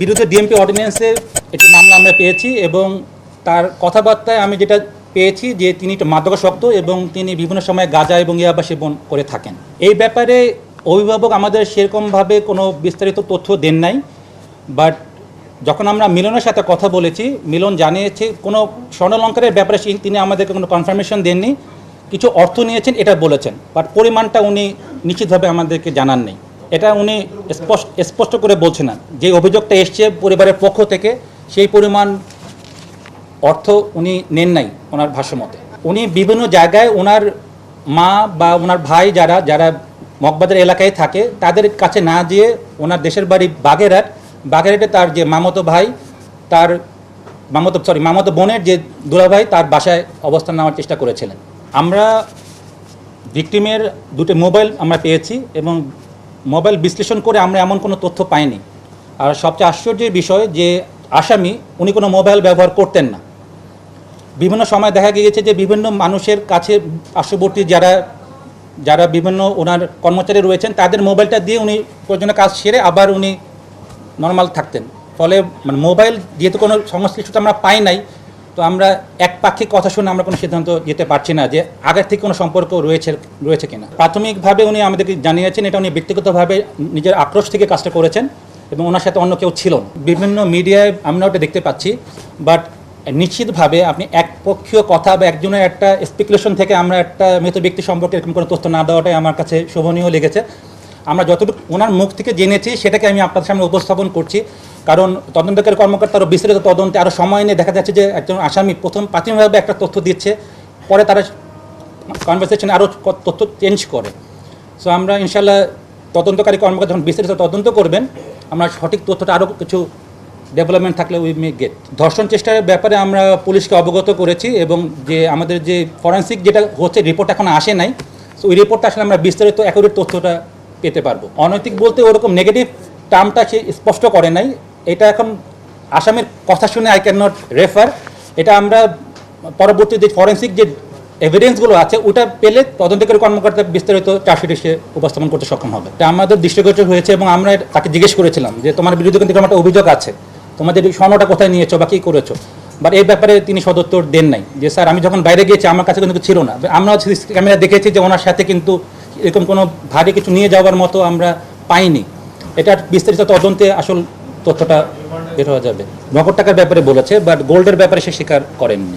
বিরুদ্ধে ডিএমপি অর্ডিন্যান্সে একটি মামলা আমরা পেয়েছি এবং তার কথাবার্তায় আমি যেটা পেয়েছি যে তিনি একটু মাদকাসক্ত এবং তিনি বিভিন্ন সময় গাঁজা এবং ইয়াবা সেবন করে থাকেন। এই ব্যাপারে অভিভাবক আমাদের সেরকমভাবে কোনো বিস্তারিত তথ্য দেন নাই বাট যখন আমরা মিলনের সাথে কথা বলেছি, মিলন জানিয়েছে কোনো স্বর্ণলঙ্কারের ব্যাপারে তিনি আমাদেরকে কোনো কনফার্মেশন দেননি, কিছু অর্থ নিয়েছেন, এটা বলেছেন বাট পরিমাণটা উনি নিশ্চিতভাবে আমাদেরকে জানান নেই। এটা উনি স্পষ্ট স্পষ্ট করে বলছেন না যে অভিযোগটা এসছে পরিবারের পক্ষ থেকে, সেই পরিমাণ অর্থ উনি নেন নাই ওনার ভাষ্যমতে। উনি বিভিন্ন জায়গায় ওনার মা বা ওনার ভাই যারা যারা মগবাজার এলাকায় থাকে, তাদের কাছে না যেয়ে ওনার দেশের বাড়ি বাগেরহাট, বাগেরহাটে তার যে মামতো ভাই, তার মামতো সরি মামতো বোনের যে দুলাভাই, তার বাসায় অবস্থান নেওয়ার চেষ্টা করেছিলেন। আমরা ভিকটিমের দুটো মোবাইল আমরা পেয়েছি এবং মোবাইল বিশ্লেষণ করে আমরা এমন কোনো তথ্য পাইনি। আর সবচেয়ে আশ্চর্যের বিষয় যে আসামি, উনি কোনো মোবাইল ব্যবহার করতেন না। বিভিন্ন সময় দেখা গিয়েছে যে বিভিন্ন মানুষের কাছে পার্শ্ববর্তী যারা যারা বিভিন্ন ওনার কর্মচারী রয়েছেন, তাদের মোবাইলটা দিয়ে উনি প্রয়োজনীয় কাজ সেরে আবার উনি নর্মাল থাকতেন। ফলে মানে মোবাইল যেহেতু কোনো সংশ্লিষ্টতা আমরা পাই নাই তো আমরা এক পাক্ষিক কথা শুনে আমরা কোনো সিদ্ধান্ত যেতে পারছি না যে আগের থেকে কোনো সম্পর্ক রয়েছে রয়েছে কিনা। প্রাথমিকভাবে উনি আমাদেরকে জানিয়েছেন, এটা উনি ব্যক্তিগতভাবে নিজের আক্রোশ থেকে কাজটা করেছেন এবং ওনার সাথে অন্য কেউ ছিল বিভিন্ন মিডিয়ায় আমরা ওটা দেখতে পাচ্ছি বাট নিশ্চিতভাবে আপনি একপক্ষীয় কথা বা একজনের একটা স্পেকুলেশন থেকে আমরা একটা মৃত ব্যক্তি সম্পর্কে এরকম কোনো তথ্য না দেওয়াটাই আমার কাছে শোভনীয় লেগেছে। আমরা যতটুকু ওনার মুখ থেকে জেনেছি, সেটাকে আমি আপনাদের সামনে উপস্থাপন করছি। কারণ তদন্তকারী কর্মকর্তারও বিস্তারিত তদন্তে আরও সময় নিয়ে দেখা যাচ্ছে যে একজন আসামি প্রথম প্রাথমিকভাবে একটা তথ্য দিচ্ছে, পরে তারা কনভারসেশন আরও তথ্য চেঞ্জ করে। সো আমরা ইনশাল্লাহ তদন্তকারী কর্মকর্তা যখন বিস্তারিত তদন্ত করবেন, আমরা সঠিক তথ্যটা আরও কিছু ডেভেলপমেন্ট থাকলে উই মে গেট ধর্ষণ চেষ্টার ব্যাপারে আমরা পুলিশকে অবগত করেছি এবং যে আমাদের যে ফরেন্সিক যেটা হচ্ছে রিপোর্ট এখন আসে নাই সো ওই রিপোর্টটা আসলে আমরা বিস্তারিত অ্যাকুরেট তথ্যটা পেতে পারব। অনৈতিক বলতে ওরকম নেগেটিভ টার্মটা সে স্পষ্ট করে নাই। এটা এখন আসামের কথা শুনে আই ক্যান নট রেফার এটা আমরা পরবর্তী যে ফরেন্সিক যে এভিডেন্সগুলো আছে, ওটা পেলে তদন্তকারী কর্মকর্তা বিস্তারিত চার্জশিট সে উপস্থাপন করতে সক্ষম হবে। এটা আমাদের দৃষ্টিগোচর হয়েছে এবং আমরা তাকে জিজ্ঞেস করেছিলাম যে, তোমার বিরুদ্ধে কিন্তু একটা অভিযোগ আছে। তোমাদের স্বর্ণটা কোথায় নিয়েছো বা কী করেছ? বাট এই ব্যাপারে তিনি সদুত্তর দেন নাই। যে, স্যার, আমি যখন বাইরে গিয়েছি, আমার কাছে কিন্তু ছিল না। আমরা ক্যামেরা দেখেছি যে, ওনার সাথে কিন্তু এরকম কোনো ভারী কিছু নিয়ে যাওয়ার মতো আমরা পাইনি। এটা বিস্তারিত তদন্তে আসল তথ্যটা বের হওয়া যাবে। নগদ টাকার ব্যাপারে বলেছে বাট গোল্ডের ব্যাপারে সে স্বীকার করেননি।